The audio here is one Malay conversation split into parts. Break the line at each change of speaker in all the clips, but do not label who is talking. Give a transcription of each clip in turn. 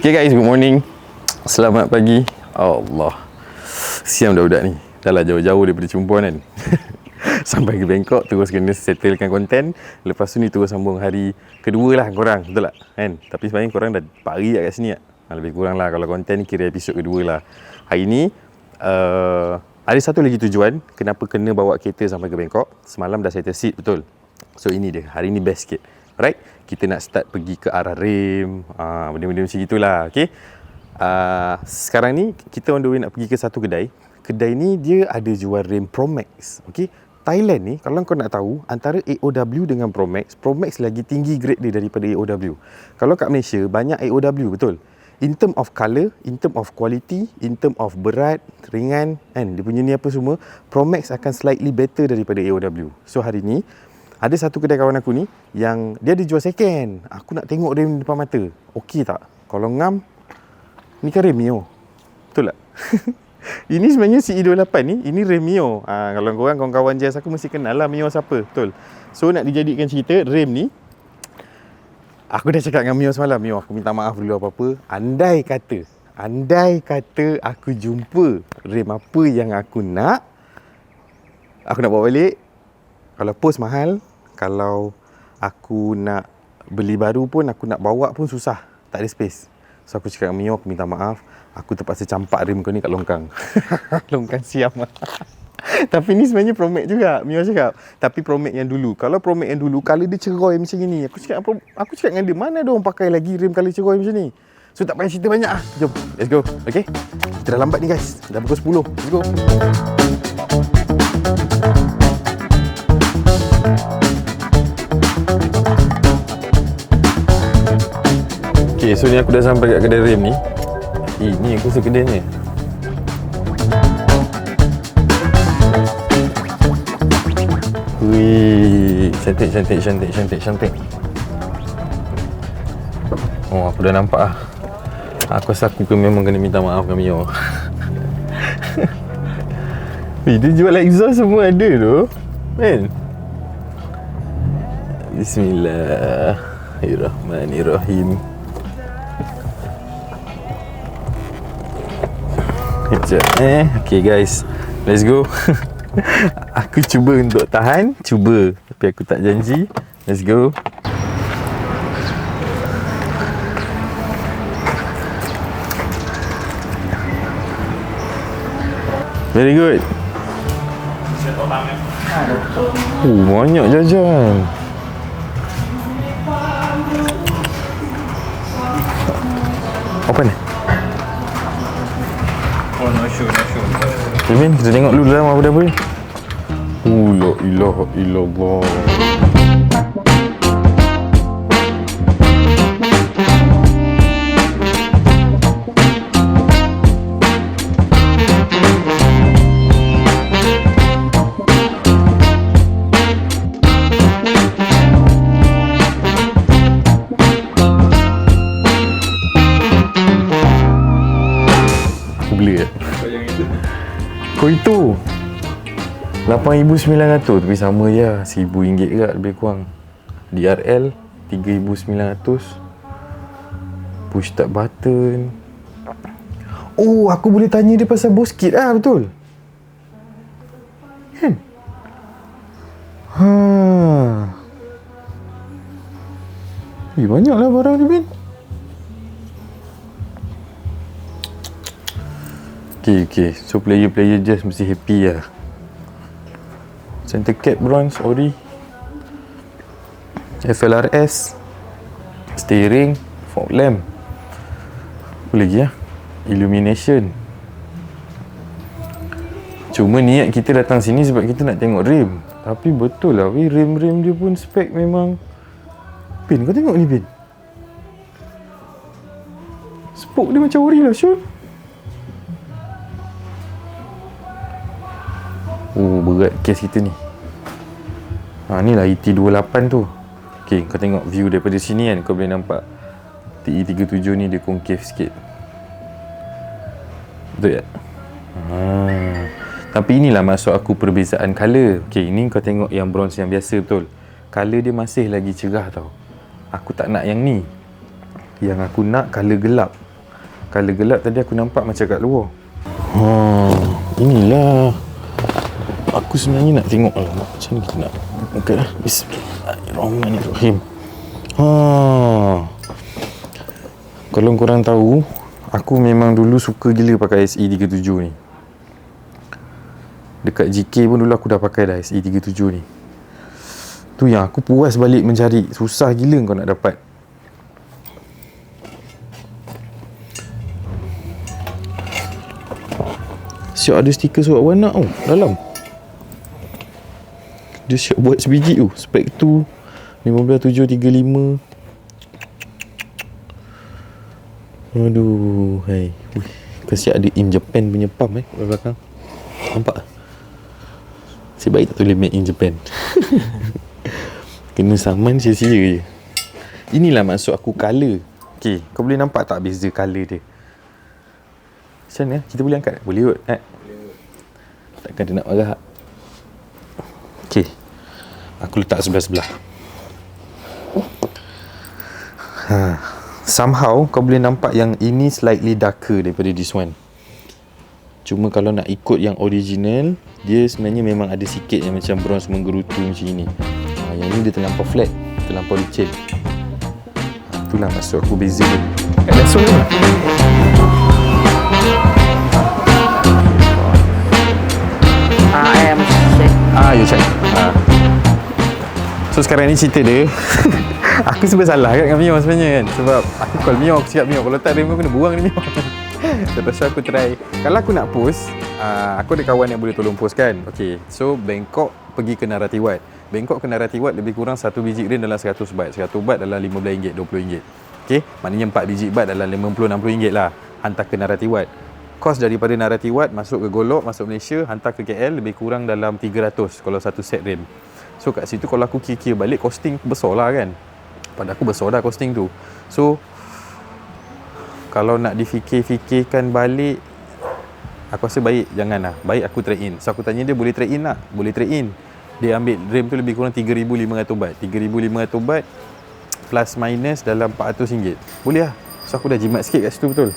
Okay guys, good morning. Selamat pagi. Allah. Siam dah budak ni. Dah lah jauh-jauh daripada Cumpuan kan. Sampai ke Bangkok terus kena settlekan konten. Lepas tu ni terus sambung hari kedua lah korang. Betul tak? Kan? Tapi sebenarnya korang dah pagi kat sini tak? Ha, Lebih kurang lah kalau konten ni kira episod kedua lah. Hari ni uh, ada satu lagi tujuan kenapa kena bawa kereta sampai ke Bangkok. Semalam dah settle seat betul. So ini dia. Hari ni best sikit. Alright? Kita nak start pergi ke arah rim. Uh, benda-benda macam itulah. Okay? Uh, sekarang ni kita on the way nak pergi ke satu kedai. Kedai ni dia ada jual rim Pro Max. Okay? Thailand ni kalau kau nak tahu antara AOW dengan Pro Max, Pro Max lagi tinggi grade dia daripada AOW. Kalau kat Malaysia banyak AOW betul. In term of colour, in term of quality, in term of berat, ringan kan dia punya ni apa semua, Pro Max akan slightly better daripada AOW. So hari ni ada satu kedai kawan aku ni yang dia ada jual second. Aku nak tengok rim depan mata. Okey tak? Kalau ngam ni kan rim Mio. Betul tak? ini sebenarnya CE28 ni, ini rim Mio. Ha, kalau korang kawan-kawan jazz aku mesti kenal lah Mio siapa. Betul. So nak dijadikan cerita, rim ni Aku dah cakap dengan Mio semalam, Mio aku minta maaf dulu apa-apa. Andai kata, andai kata aku jumpa rim apa yang aku nak, aku nak bawa balik. Kalau post mahal, kalau aku nak beli baru pun, aku nak bawa pun susah. Tak ada space. So aku cakap Mio, aku minta maaf. Aku terpaksa campak rim kau ni kat longkang. longkang siam. Tapi ni sebenarnya Pro Max juga Mio cakap Tapi Pro Max yang dulu Kalau Pro Max yang dulu Color dia ceroy macam ni Aku cakap Aku cakap dengan dia Mana ada orang pakai lagi rim color ceroy macam ni So tak payah cerita banyak ah. Jom Let's go Okay Kita dah lambat ni guys Dah pukul 10 Let's go Okay so ni aku dah sampai kat kedai rim ni Eh ni aku rasa kedai ni cantik, cantik, cantik, cantik, cantik. Oh, aku dah nampak ah. Aku rasa aku memang kena minta maaf dengan Mio. Wih, dia jual exhaust semua ada tu. Kan? Bismillahirrahmanirrahim. Sekejap eh. Okay guys. Let's go. aku cuba untuk tahan Cuba Tapi aku tak janji Let's go Very good Oh banyak jajan Apa ni?
Oh no show, no show.
Min, kita tengok dulu dalam apa dah apa ni. Oh, la ilaha illallah. 8,900 tapi sama je lah. RM1,000 juga lebih kurang. DRL 3,900 Push start button. Oh aku boleh tanya dia pasal bos kit lah betul? Kan? Ha. Eh, banyak lah barang ni Ben Okay, okay. So player-player just mesti happy lah. Center cap bronze, ori. FLRS. Steering. Fog lamp. Apa lagi lah? Illumination. Cuma niat kita datang sini sebab kita nak tengok rim. Tapi betul lah, weh, rim-rim dia pun spek memang... Pin, kau tengok ni, Pin. Spoke dia macam ori lah, Syul. Oh berat kes kita ni. Ha ni lah ET28 tu. Okay kau tengok view daripada sini kan Kau boleh nampak. TE37 ni dia concave sikit. Betul tak? Ha. Tapi inilah maksud aku perbezaan colour Okay ni kau tengok yang bronze yang biasa betul? Colour dia masih lagi cerah tau. Aku tak nak yang ni. Yang aku nak colour gelap. Color gelap tadi aku nampak macam kat luar. Ha, inilah. Aku sebenarnya nak tengok lah. Macam ni kita nak buka lah. Bismillahirrahmanirrahim. Ha. Kalau korang tahu, aku memang dulu suka gila pakai SE37 ni. Dekat GK pun dulu aku dah pakai dah SE37 ni. Tu yang aku puas balik mencari. Susah gila kau nak dapat. Siap ada stiker surat warna tau dalam. Dia siap buat sebiji tu. Spek tu 15735. Aduh, hai. Ui, kasi ada in Japan punya pump eh kat belakang. Nampak? Si baik tak tulis made in Japan. Kena saman sia-sia je. Inilah maksud aku colour. Okay, kau boleh nampak tak beza colour dia? Macam mana? Kita boleh angkat? Boleh kot. Eh? Takkan dia nak marah. Okay. Aku letak sebelah-sebelah. Ha. Somehow kau boleh nampak yang ini slightly darker daripada this one. Cuma kalau nak ikut yang original, dia sebenarnya memang ada sikit yang macam bronze menggerutu macam ini. Ha, yang ni dia terlampau flat, terlampau licin. Ha, itulah maksud aku beza dia. Daso ni lah. So sekarang ni cerita dia. Aku sebab salah kat dengan Mio sebenarnya kan. Sebab aku call Mio, aku cakap Mio Kalau tak rim aku kena buang ni Mio. Lepas tu aku try. Kalau aku nak post uh, Aku ada kawan yang boleh tolong post kan. Okay, so Bangkok pergi ke Naratiwat Bangkok ke Naratiwat lebih kurang satu biji rim dalam 100 baht. 100 baht dalam RM15, RM20 Okay, maknanya 4 biji baht dalam RM50-60 lah. Hantar ke Naratiwat Kos daripada Naratiwat masuk ke Golok, masuk Malaysia, hantar ke KL lebih kurang dalam 300 kalau satu set rim. So kat situ kalau aku kira-kira balik costing besar lah kan. Pada aku besar dah costing tu. So kalau nak difikir-fikirkan balik aku rasa baik janganlah. Baik aku trade in. So aku tanya dia boleh trade in tak? Boleh trade in. Dia ambil rim tu lebih kurang 3500 baht. 3500 baht plus minus dalam 400 ringgit. Boleh lah. So aku dah jimat sikit kat situ betul.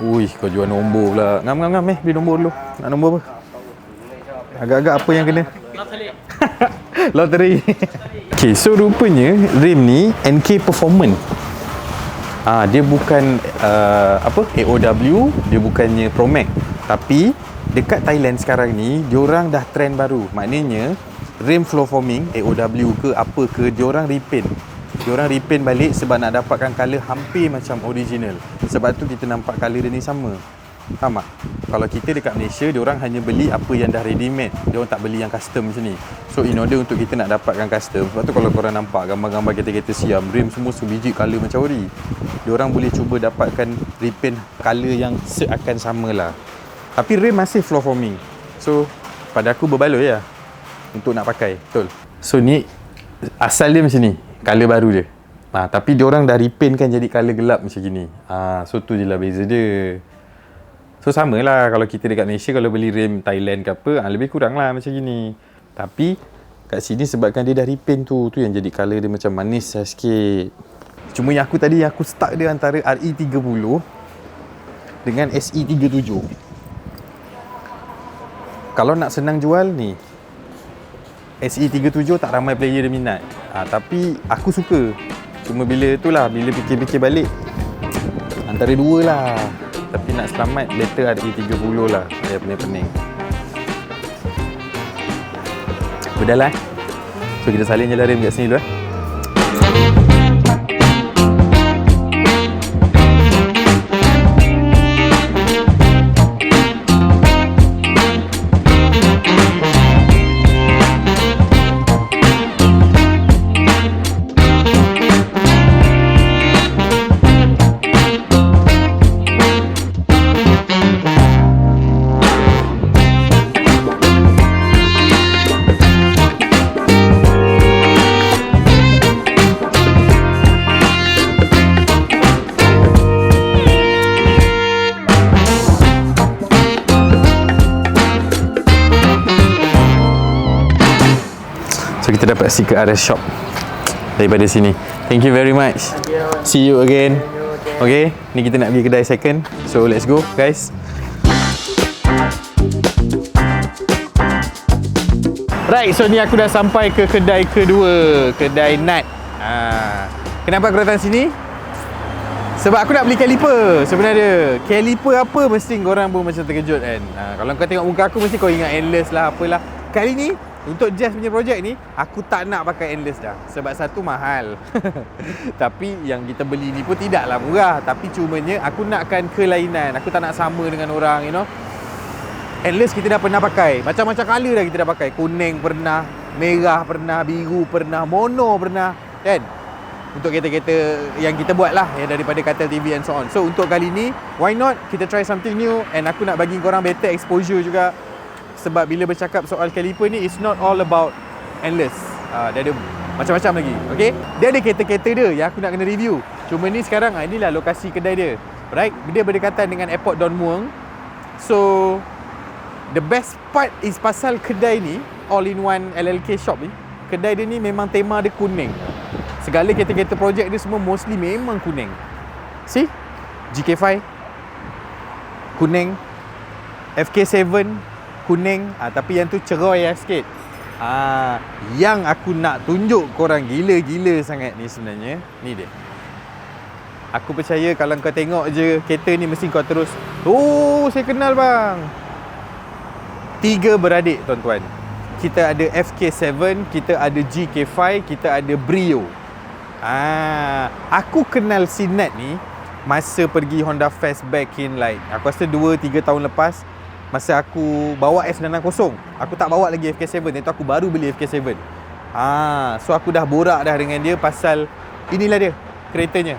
Ui, kau jual nombor pula. Ngam, ngam, ngam. Eh, beli nombor dulu. Nak nombor apa? Agak-agak apa yang kena? Lottery. okay, so rupanya rim ni NK Performance. Ah, dia bukan uh, apa AOW, dia bukannya Promax. Tapi dekat Thailand sekarang ni, diorang dah trend baru. Maknanya rim flow forming AOW ke apa ke, diorang repaint. Diorang repaint balik sebab nak dapatkan colour hampir macam original. Sebab tu kita nampak colour dia ni sama. Faham tak? Kalau kita dekat Malaysia, diorang hanya beli apa yang dah ready made. Diorang tak beli yang custom macam ni. So in order untuk kita nak dapatkan custom, sebab tu kalau korang nampak gambar-gambar kereta-kereta siam, rim semua sebiji colour macam ori. Diorang boleh cuba dapatkan repaint colour yang seakan sama lah. Tapi rim masih floor forming. So pada aku berbaloi lah untuk nak pakai. Betul. So ni asal dia macam ni. Colour baru dia. Ha, tapi diorang dah repaint kan jadi colour gelap macam gini. Ha, so tu je lah beza dia. So sama lah kalau kita dekat Malaysia kalau beli rim Thailand ke apa, ha, lebih kurang lah macam gini. Tapi kat sini sebabkan dia dah repaint tu, tu yang jadi colour dia macam manis lah sikit. Cuma yang aku tadi, aku stuck dia antara RE30 dengan E SE37. Kalau nak senang jual ni, SE37 tak ramai player dia minat. Ha, tapi aku suka. Cuma bila tu lah, bila fikir-fikir balik, antara dua lah. Tapi nak selamat, better RE30 lah. Saya pening-pening. Udah lah. So kita salin je lah rim kat sini dulu eh. So kita dapat stiker RS Shop daripada sini. Thank you very much. See you again. Okay, ni kita nak pergi kedai second. So let's go guys. Right, so ni aku dah sampai ke kedai kedua, kedai Nat. Ha. Kenapa aku datang sini? Sebab aku nak beli caliper sebenarnya. Caliper apa mesti korang pun macam terkejut kan. Ha, kalau kau tengok muka aku mesti kau ingat endless lah apalah. Kali ni untuk Jazz punya projek ni aku tak nak pakai endless dah. Sebab satu mahal. Tapi yang kita beli ni pun tidaklah murah. Tapi cumanya aku nakkan kelainan. Aku tak nak sama dengan orang you know. Endless kita dah pernah pakai. Macam-macam colour dah kita dah pakai. Kuning pernah, merah pernah, biru pernah, mono pernah. Kan? Untuk kereta-kereta yang kita buat lah yang daripada Katel TV and so on. So untuk kali ni, why not kita try something new and aku nak bagi korang better exposure juga. Sebab bila bercakap soal caliper ni, it's not all about endless. Uh, dia ada macam-macam lagi. Okay? Dia ada kereta-kereta dia yang aku nak kena review. Cuma ni sekarang, ah, inilah lokasi kedai dia. Right? Dia berdekatan dengan Airport Don Muang. So, The best part is pasal kedai ni All-in-one LLK shop ni Kedai dia ni memang tema dia kuning Segala kereta-kereta projek dia semua mostly memang kuning See? GK5 Kuning FK7 Kuning ah, Tapi yang tu ceroy lah sikit ah, Yang aku nak tunjuk korang gila-gila sangat ni sebenarnya Ni dia Aku percaya kalau kau tengok je kereta ni mesti kau terus Oh saya kenal bang tiga beradik tuan-tuan. Kita ada FK7, kita ada GK5, kita ada Brio. Ah, aku kenal si Nat ni masa pergi Honda Fest back in like aku rasa 2 3 tahun lepas masa aku bawa S960. Aku tak bawa lagi FK7, itu aku baru beli FK7. Ah, so aku dah borak dah dengan dia pasal inilah dia keretanya.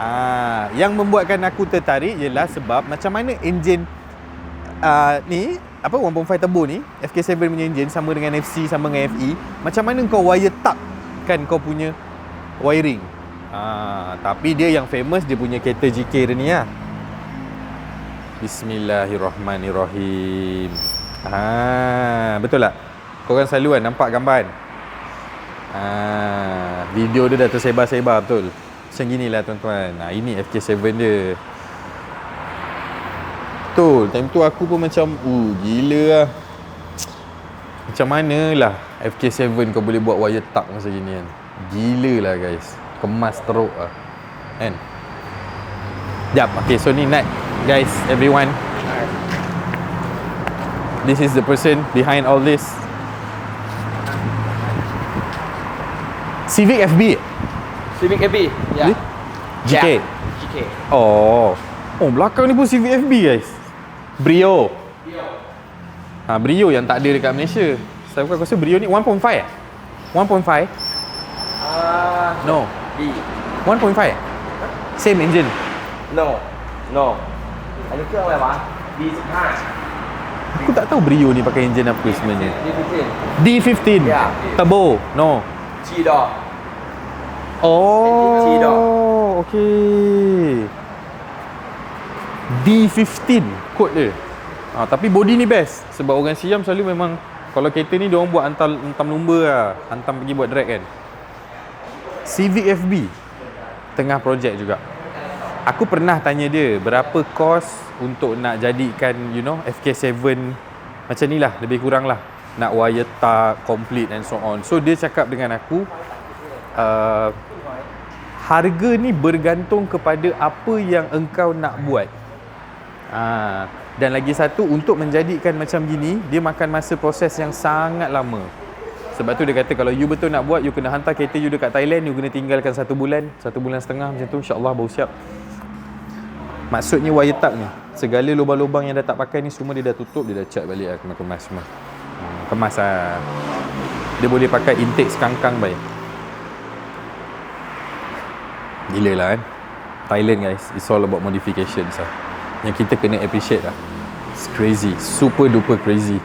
Ah, yang membuatkan aku tertarik ialah sebab macam mana enjin uh, ni apa 1.5 turbo ni FK7 punya engine sama dengan FC sama dengan FE macam mana kau wire tuck kan kau punya wiring ha, tapi dia yang famous dia punya kereta GK dia ni lah Bismillahirrahmanirrahim ha, betul tak? korang selalu kan nampak gambar kan? ha, video dia dah tersebar-sebar betul macam gini lah tuan-tuan ha, ini FK7 dia Betul. Time tu aku pun macam, uh, gila lah. Macam mana lah FK7 kau boleh buat wire tuck masa gini kan. Gila lah guys. Kemas teruk lah. Kan? Jap, okay so ni Nat. Guys, everyone. This is the person behind all this. Civic FB.
Civic FB. Ya.
Ni? GK.
Yeah. GK.
Oh. Oh, belakang ni pun Civic FB guys. Brio. Brio. Ha, Brio yang tak ada dekat Malaysia. Saya aku rasa Brio ni 1.5 eh? 1.5?
Ah,
No.
B.
1.5 eh? Same engine.
No. No. อันนี้เครื่องอะไรวะ D15
Aku tak tahu Brio ni pakai engine apa sebenarnya.
D15
D15.
Ya.
Turbo. No.
ชีดอก
Oh.
G dot.
Okay. D15 kod dia. Ha, tapi body ni best sebab orang Siam selalu memang kalau kereta ni dia orang buat hantar hantam lumba lah, hantam pergi buat drag kan. Civic FB tengah projek juga. Aku pernah tanya dia berapa kos untuk nak jadikan you know FK7 macam ni lah lebih kurang lah nak wire tuck complete and so on. So dia cakap dengan aku uh, harga ni bergantung kepada apa yang engkau nak buat. Ha, dan lagi satu untuk menjadikan macam gini dia makan masa proses yang sangat lama. Sebab tu dia kata kalau you betul nak buat you kena hantar kereta you dekat Thailand you kena tinggalkan satu bulan, satu bulan setengah macam tu insya-Allah baru siap. Maksudnya wire tuck ni segala lubang-lubang yang dah tak pakai ni semua dia dah tutup dia dah cat balik lah kemas-kemas semua. Hmm, kemas lah. Dia boleh pakai intake sekangkang baik. Gila lah kan? Thailand guys It's all about modifications lah. Yang kita kena appreciate lah. It's crazy. Super duper crazy.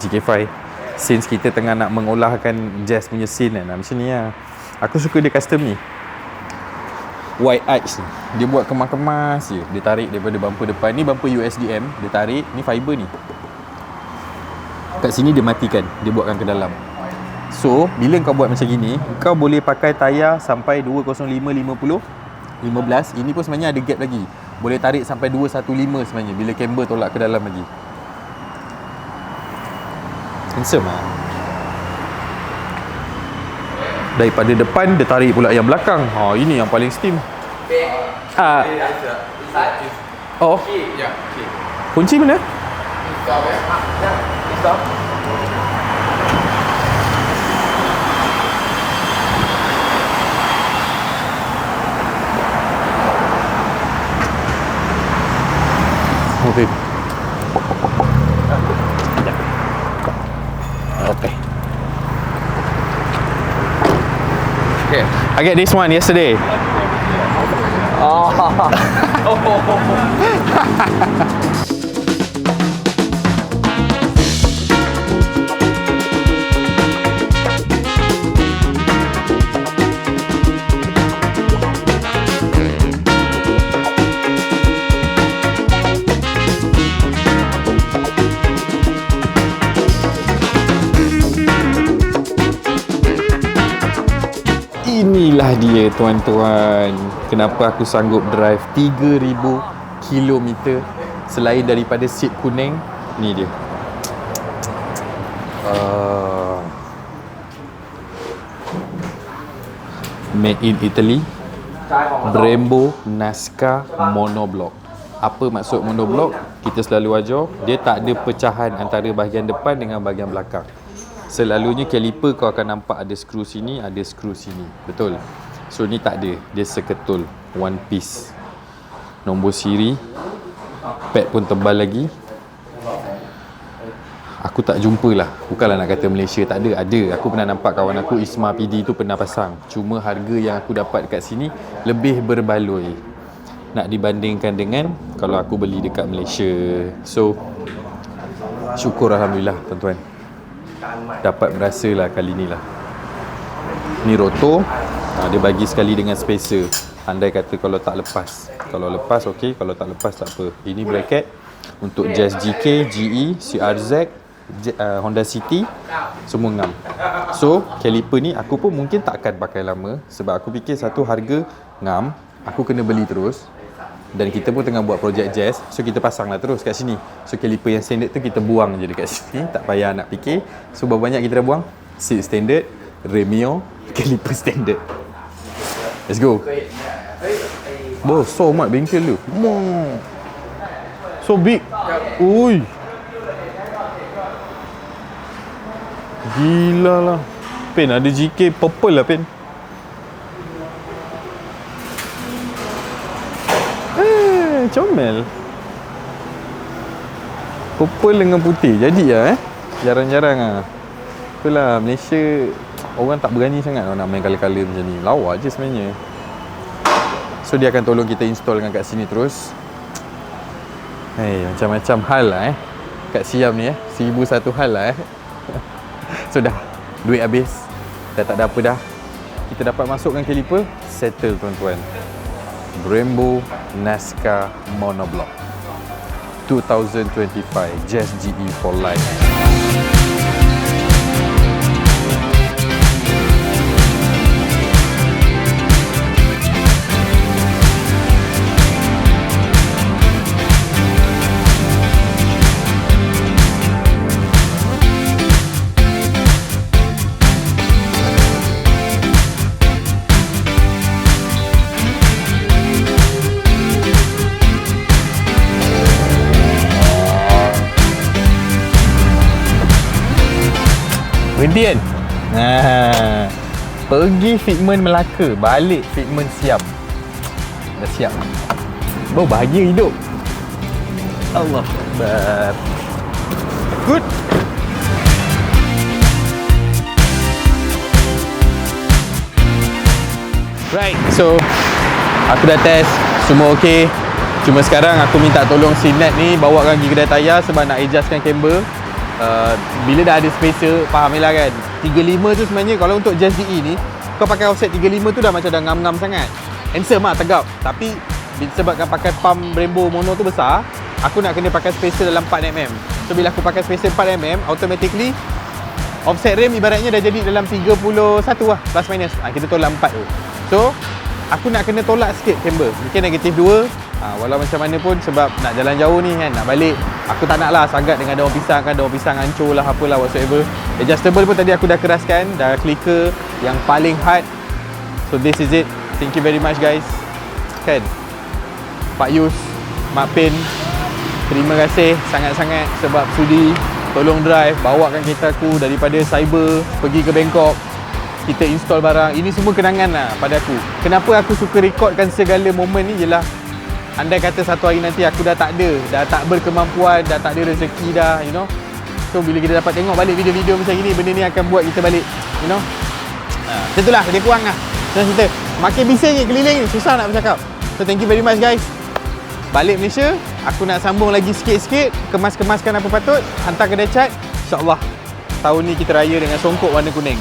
GK5 Since kita tengah nak mengolahkan jazz punya scene kan Macam ni lah. Aku suka dia custom ni White arch ni. Dia buat kemas-kemas je. Dia tarik daripada bumper depan. Ni bumper USDM Dia tarik. Ni fiber ni. Kat sini dia matikan. Dia buatkan ke dalam. So, bila kau buat macam gini, kau boleh pakai tayar sampai 205 50 15 Ini pun sebenarnya ada gap lagi. Boleh tarik sampai 215 sebenarnya Bila camber tolak ke dalam lagi. Handsome lah Daripada depan dia tarik pula yang belakang ha, Ini yang paling steam ah. Oh Kunci mana? Okay. I get this one yesterday. Inilah oh. dia tuan-tuan. Kenapa aku sanggup drive 3000 km Selain daripada seat kuning? Ni dia. Uh, Made in Italy. Brembo Nazca monoblock. Apa maksud monoblock? Kita selalu ajar dia tak ada pecahan antara bahagian depan dengan bahagian belakang. Selalunya caliper kau akan nampak ada skru sini, ada skru sini. Betul? So ni tak ada. Dia seketul. One piece. Nombor siri. Pad pun tebal lagi. Aku tak jumpa lah. Bukanlah nak kata Malaysia tak ada. Ada. Aku pernah nampak kawan aku Isma PD tu pernah pasang. Cuma harga yang aku dapat dekat sini lebih berbaloi. Nak dibandingkan dengan kalau aku beli dekat Malaysia. So, syukur Alhamdulillah tuan-tuan dapat berasa lah kali ni lah ni roto ha, dia bagi sekali dengan spacer. Andai kata kalau tak lepas. Kalau lepas ok kalau tak lepas tak apa. Ini bracket untuk Jazz GK, GE, CRZ uh, Honda City semua ngam. So caliper ni aku pun mungkin tak akan pakai lama sebab aku fikir satu harga ngam. Aku kena beli terus. Dan kita pun tengah buat projek jazz. So kita pasang lah terus kat sini. So caliper yang standard tu kita buang je dekat sini. Tak payah nak fikir. So berapa banyak kita dah buang? Seat standard Remio caliper standard let's go Bos, so mat bengkel tu. So big Ui Gila lah Pen ada GK purple lah pen Eh, comel. Purple dengan putih. Jadi lah eh. Jarang-jarang ah. Itulah Malaysia orang tak berani sangat nak main color-color macam ni. Lawa je sebenarnya. So dia akan tolong kita install dengan kat sini terus. Hey, macam-macam hal lah eh. Kat Siam ni eh. Seribu satu hal lah eh. so dah. Duit habis. Dah tak ada apa dah. Kita dapat masukkan caliper. Settle tuan-tuan. Brembo Nazca Monoblock 2025 Jazz GE for life Berhenti kan? Nah, pergi fitment Melaka, balik fitment Siam. Dah siap. Bau bahagia hidup. Allah Akbar. Good. Right, so aku dah test semua okey. Cuma sekarang aku minta tolong si Nat ni bawa pergi kedai tayar sebab nak adjustkan camber. Uh, bila dah ada spacer, faham lah kan? 35 tu sebenarnya kalau untuk Jazz DE ni Kau pakai offset 35 tu dah macam dah ngam-ngam sangat. Handsome lah, tegap Tapi sebabkan pakai pump Brembo mono tu besar Aku nak kena pakai spacer dalam 4mm So bila aku pakai spacer 4mm Automatically Offset rim ibaratnya dah jadi dalam 31 lah Plus minus. Ha, Kita tolak 4 tu. So aku nak kena tolak sikit camber mungkin negatif 2 ha, walau macam mana pun sebab nak jalan jauh ni kan nak balik aku tak nak lah sangat dengan daun pisang kan daun pisang hancur lah apalah whatsoever. Adjustable pun tadi aku dah keraskan dah clicker yang paling hard. So this is it. Thank you very much guys. Kan? Pak Yus Mak Pin Terima kasih sangat-sangat sebab sudi tolong drive bawakan kereta aku daripada cyber pergi ke Bangkok. Kita install barang. Ini semua kenangan lah pada aku. Kenapa aku suka recordkan segala momen ni ialah andai kata satu hari nanti aku dah tak ada dah tak berkemampuan dah tak ada rezeki dah you know. So bila kita dapat tengok balik video-video macam ni benda ni akan buat kita balik you know. Uh, macam itulah lebih kurang lah. Senang cerita makin bising je keliling ni susah nak bercakap. So thank you very much guys. Balik Malaysia aku nak sambung lagi sikit-sikit kemas-kemaskan apa patut hantar kedai cat. Insyaallah tahun ni kita raya dengan songkok warna kuning